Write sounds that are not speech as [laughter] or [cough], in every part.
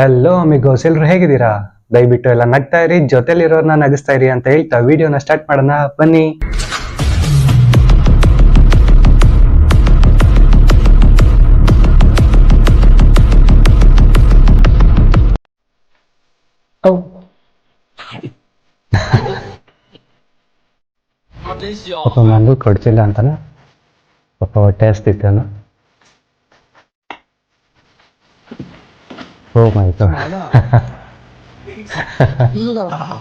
Hello ಅಮಿಗೋಸ್ ಎಲ್ರು ಹೇಗಿದ್ದೀರಾ? ದಯವಿಟ್ಟು ಎಲ್ಲ ನಗ್ತಾ ಇರಿ ಜೊತೆಲಿರೋರ್ನ ನಗಿಸ್ತಾ ಇರಿ ಅಂತ ಹೇಳ್ತಾ ವಿಡಿಯೋನ ಸ್ಟಾರ್ಟ್ ಮಾಡೋಣ. ಬನ್ನಿ. 香。ಪಾಪ ಕೊಡ್ತಿಲ್ಲ ಅಂತಾನೆ? ಪಾಪ ಹೊಟ್ಟೆ ಹಸ್ತಿತ್ತಾನು. Oh my god. [laughs] no.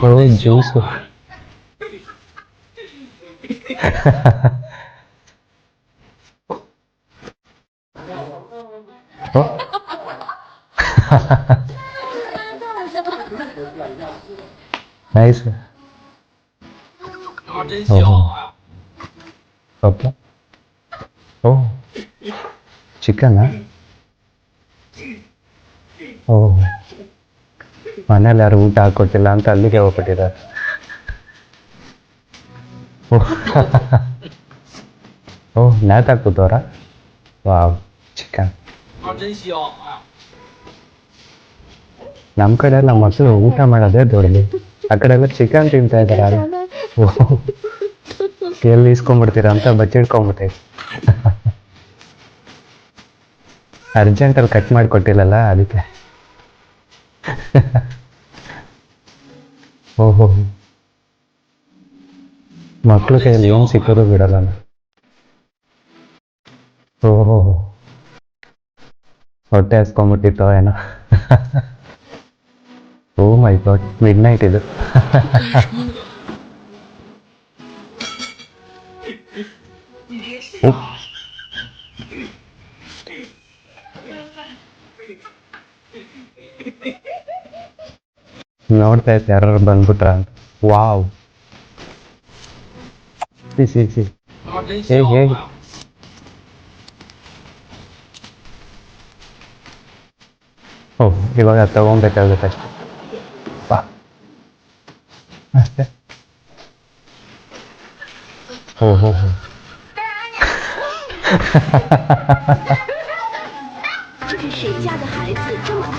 Bro, Joseph. oh. [laughs] nice. Oh. Problem. Oh. Chicken, huh? ಓಹ್. ಮನೇಲಿ ಯಾರು ಊಟ ಹಾಕೊಟ್ಟಿಲ್ಲ ಅಂತ ಅಲ್ಲಿಗೆ ಹೋಗ್ಬಿಟ್ಟಿದ್ದಾರೆ. ಓಹ್. [laughs] ನೇತಾಕ್ ಕೂತವ್ರ ವಾವ್ ಚಿಕನ್ ನಮ್ಮ ಕಡೆ ಎಲ್ಲ ಮಕ್ಕಳು ಊಟ ಮಾಡೋದೇ ದೊಡ್ಡದು. ಆ ಕಡೆ ಎಲ್ಲ ಚಿಕನ್ ತಿಂತಾ ಇದ್ದಾರೆ ಎಲ್ಲಿ ಇಸ್ಕೊಂಡ್ಬಿಡ್ತೀರಾ ಅಂತ ಬಚ್ಚಿಡ್ಕೊಂಡ್ಬಿಟ್ಟೈತೆ [laughs] ಅರ್ಜೆಂಟಲ್ಲಿ ಕಟ್ ಮಾಡಿ ಕೊಟ್ಟಿಲ್ಲಲ್ಲ ಅದಕ್ಕೆ. [laughs] ಓಹೋ ಮಕ್ಳು ಕೈಯಲ್ಲಿ ಏನು ಸಿಕ್ಕೋದು ಬಿಡಲ್ಲ. ಓಹೋ ಹೊಟ್ಟೆ ಹಸ್ಕೊಂಡ್ಬಿಟ್ಟಿತ್ತೋ ಏನೋ oh my God midnight ಇದು [laughs] [laughs] ಉಪ್. Norte de Terror Bang Wow. Sí, sí, sí. Hey, hey. Oh, y voy a tomar un detalle de texto. Pa. Este. Oh, oh, oh. [laughs]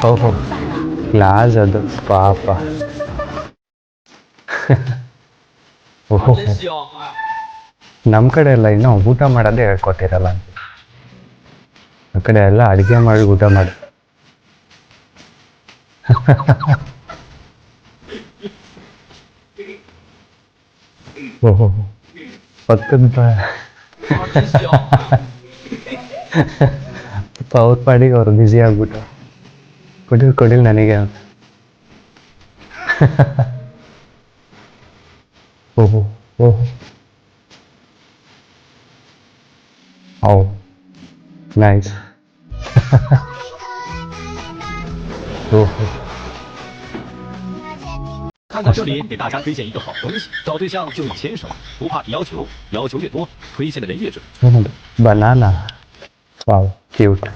ಓಹೋ ಗ್ಲಾಸ್ ಅದು ಪಾಪ ಓಹೋ ನಮ್ಮ ಕಡೆ ಎಲ್ಲ ಇನ್ನು ಊಟ ಮಾಡೋದೇ ಹೇಳ್ಕೊಟ್ಟಿರಲ್ಲ ಅಂತ. ಆ ಕಡೆ ಎಲ್ಲ ಅಡುಗೆ ಮಾಡಿ ಊಟ ಮಾಡಿ [laughs] ಓಹೋ. ಪಕ್ಕದ [laughs] ಬ-真香啊！ ಪಾಪ ಅವ್ರ ಪಾಡಿಗೆ ಅವ್ರು ಬ್ಯುಸಿ ಆಗ್ಬಿಟ್ಟು ಕೊಡಿಲ್ ಕೊಡಿಲ್ ನನಗೆ ಅಂತ ಓಹೋ ಓಹೋ ಓ ನೈಸ್ ಓಹೋ 看到这里，给大家推荐一个好东西，找对象就以牵手，不怕提要求，要求越多，推荐的人越准。 ಏನದು Wow, cute.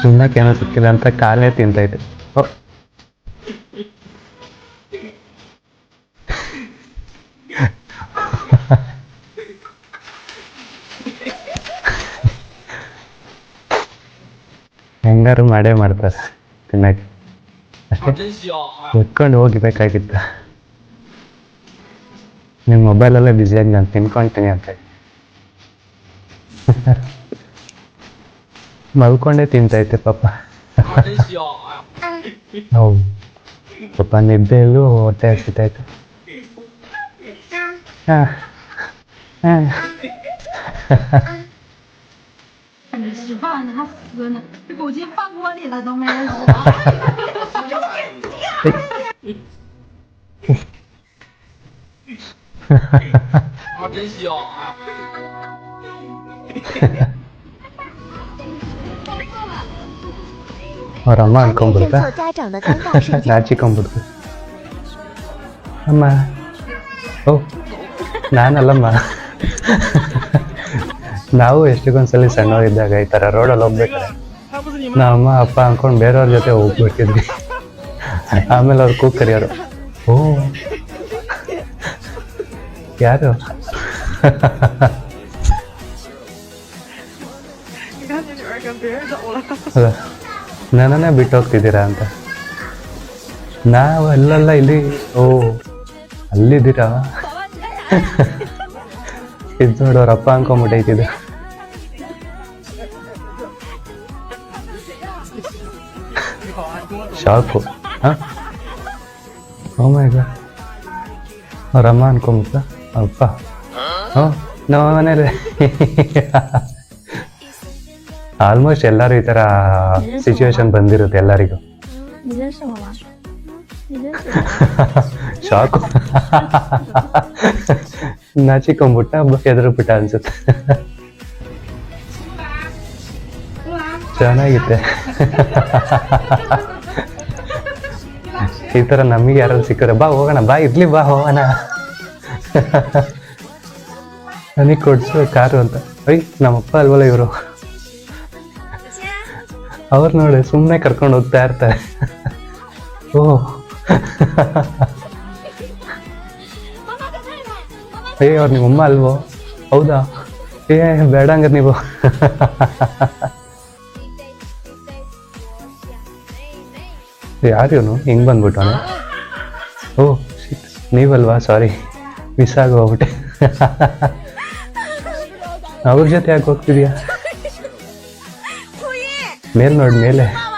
ತಿನ್ನಕ್ಕೇನೋ ಸಿಕ್ಕಿದೆ ಅಂತ ಕಾಲೇ ತಿಂತೈತೆ ಹೆಂಗಾರು ಮಾಡೇ ಮಾಡ್ತಾರೆ ತಿನ್ನಕ್ಕೆ Attention. Ikon dulu kita kayak kita. Ini mobile adalah desain yang tim konten yang kayak. Malu konde tim tadi itu papa. Oh, papa nih belu hotel kita itu. Ah, ah. 啃着吃饭呢，还喝呢，这狗进饭锅里了都没人知道。哈哈哈！啊，真香啊！Orang kombo ನಾವು ಎಷ್ಟಕ್ಕೊಂದ್ಸಲಿ ಸಣ್ಣವರಿದ್ದಾಗ ಈ ಥರ ರೋಡಲ್ಲಿ ಹೋಗ್ಬೇಕಾದ್ರೆ ನಮ್ಮ ಅಮ್ಮ ಅಪ್ಪ ಅಂದ್ಕೊಂಡು ಬೇರೆಯವ್ರ ಜೊತೆ ಹೋಗ್ಬಿಡ್ತಿದ್ವಿ. ಆಮೇಲೆ ಅವ್ರು ಕೂಗ್ ಕರಿಯೋರು. ಓ. ಯಾರು? ನನ್ನೇ ಬಿಟ್ಟು ಹೋಗ್ತಿದ್ದೀರಾ ಅಂತ. ನಾವು ಅಲ್ಲೆಲ್ಲ ಇಲ್ಲಿ, ಓ, ಅಲ್ಲಿದ್ದೀರಾ? ಇದು ನೋಡೋರ ಅಪ್ಪ ಅನ್ಕೊಂಬಿಟ್ಟೈತಿದು ಶಾಕು ಹಾಂ? ಈಗ oh ಅವ್ರಮ್ಮ ಅನ್ಕೊಂಬಿಟ್ಟ ಅಪ್ಪ. ಹ್ಞೂ ನಮ್ಮ ಮನೇಲಿ. ಆಲ್ಮೋಸ್ಟ್ ಎಲ್ಲರೂ ಈ ತರ ಸಿಚುವೇಶನ್ ಬಂದಿರುತ್ತೆ ಎಲ್ಲರಿಗೂ. [laughs] ಶಾಕು. ನಾಚಿಕೊಂಬಿಟ್ಟ ಎದುರು ಬಿಟ್ಟ ಅನ್ಸುತ್ತೆ. ಚೆನ್ನಾಗಿತ್ತೆ. ಈ ಥರ ನಮಗೆ ಯಾರು ಸಿಕ್ಕರೆ ಬಾ ಹೋಗೋಣ, ಬಾ ಇರ್ಲಿ, ಬಾ ಹೋಗೋಣ. ನನಗೆ ಕೊಡ್ಸು ಕಾರು ಅಂತ. ಐ ನಮ್ಮಪ್ಪ ಅಲ್ವಲ್ಲ ಇವರು? ಅವ್ರು ನೋಡಿ ಸುಮ್ಮನೆ ಕರ್ಕೊಂಡು ಹೋಗ್ತಾ ಇರ್ತಾರೆ. ಓ ಏ, ಅವ್ರು ನಿಮ್ಮಮ್ಮ ಅಲ್ವೋ? ಹೌದಾ? ಏ, ಬೇಡ ಹಂಗಾರೆ ನೀವು. ಯಾರು ಇವನು? ಹಿಂಗೆ ಬಂದ್ಬಿಟ್ಟವನು ಓ ನೀವಲ್ವಾ? Sorry miss ಆಗೋಗ್ಬಿಟ್ಟೆ. ಅವ್ರ ಜೊತೆ ಯಾಕೆ ಹೋಗ್ತಿದ್ಯಾ? ಮೇಲ್ ನೋಡು, ಮೇಲೆ.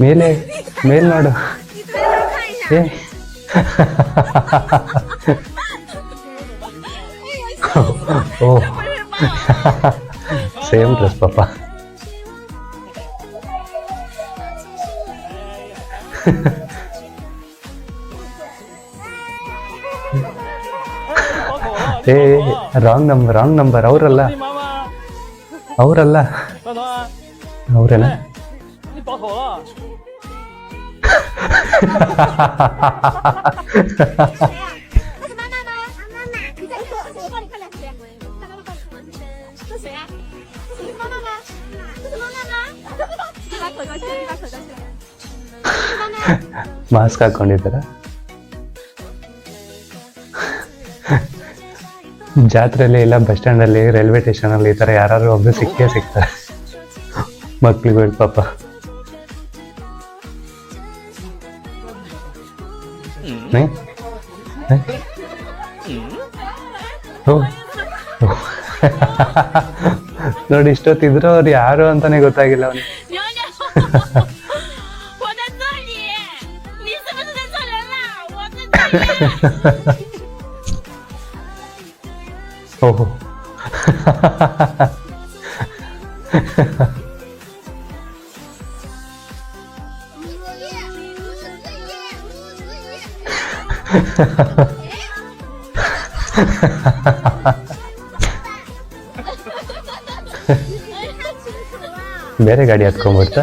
ಮೇಲೆ, ಮೇಲ್ ನೋಡು. ಏ. [laughs] ஓ சேம் ட்ரெஸ் பாப்பா ಏ ರಾಂಗ್ ನಂಬರ್ ರಾಂಗ್ ನಂಬರ್ ಅವರಲ್ಲ ಅವರಲ್ಲ ಅವರೇನ ಮಾಸ್ಕ್ ಹಾಕೊಂಡಿದ್ದಾರೆ ಜಾತ್ರೆಯಲ್ಲಿ ಇಲ್ಲ, ಬಸ್ ಸ್ಟ್ಯಾಂಡಲ್ಲಿ, ರೈಲ್ವೆ ಸ್ಟೇಷನಲ್ಲಿ ಈ ಥರ ಯಾರು ಒಬ್ರು ಸಿಕ್ಕೇ ಸಿಗ್ತಾರೆ. ಮಕ್ಳುಗಳು ಪಾಪ. ನೋಡಿ, ಇಷ್ಟೊತ್ತಿದ್ರು ಅವ್ರು ಯಾರು ಅಂತಾನೆ ಗೊತ್ತಾಗಿಲ್ಲ ಅವನಿಗೆ. [laughs] 오. ಬೇರೆ ಗಾಡಿ ಹತ್ಕೊಂಡ್ಬಿಡ್ತಾ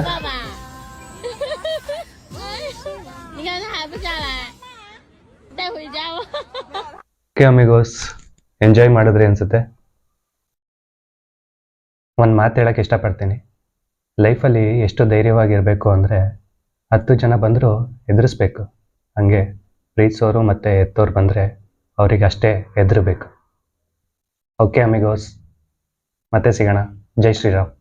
ಓಕೆ, ಅಮಿಗೋಸ್. ಎಂಜಾಯ್ ಮಾಡಿದ್ರಿ ಅನ್ಸುತ್ತೆ. ಒಂದು ಮಾತು ಹೇಳೋಕ್ಕೆ ಇಷ್ಟಪಡ್ತೀನಿ. ಲೈಫಲ್ಲಿ ಎಷ್ಟು ಧೈರ್ಯವಾಗಿರಬೇಕು ಅಂದರೆ ಹತ್ತು ಜನ ಬಂದರೂ ಎದುರಿಸ್ಬೇಕು. ಹಾಗೆ ಪ್ರೀತಿಸೋರು ಮತ್ತು ಎತ್ತೋರು ಬಂದರೆ ಅವರಿಗೆ ಅಷ್ಟೇ ಎದುರಬೇಕು. ಓಕೆ, ಅಮಿಗೋಸ್. ಮತ್ತೆ ಸಿಗೋಣ. ಜೈ ಶ್ರೀರಾಮ್.